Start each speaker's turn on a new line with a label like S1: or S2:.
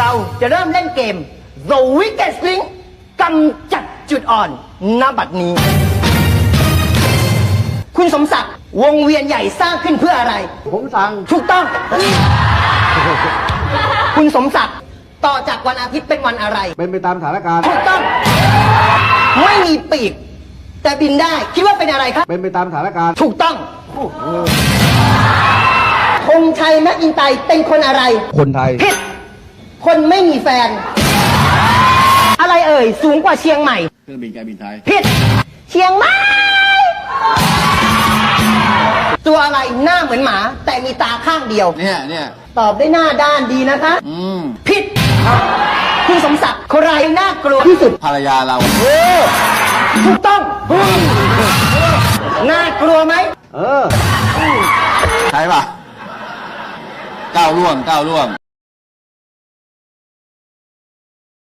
S1: เราจะเริ่มเล่นเกม The Wicked Link กำจัดจุดอ่อนณบัดนี้ คุณสมศักดิ์วงเวียนใหญ่สร้างขึ้นเพื่ออะไร
S2: ผมสั่ง
S1: ถูกต้อง คุณสมศักดิ์ต่อจากวันอาทิตย์เป็นวันอะไร
S2: เป็นไปตามสถานการณ์
S1: ถูกต้อง ไม่มีปีก แต่บินได้คิดว่าเป็นอะไรครับ
S2: เป็นไปตามสถานการณ์
S1: ถูกต้องธงชัยแมคอินไตร์เป็นคนอะไร
S2: คนไทย
S1: ผิด คนไม่มีแฟน อะไรเอ่ย สูงกว่าเชียงใหม่
S2: เครื่องบินการบินไทย
S1: ผิด เชียงใหม่ ตัวอะไรหน้าเหมือนหมา แต่มีตาข้างเดียว
S2: เนี่ยเนี่ย
S1: ตอบได้หน้าด้านดีนะคะ
S2: อืม
S1: ผิดคุณสมศักดิ์ใครน่ากลัวที่สุด
S2: ภรรยาเรา
S1: ถูกต้องน่ากลัวไหม
S2: เออใช่ป่ะก้าวล่วงก้าวล่วง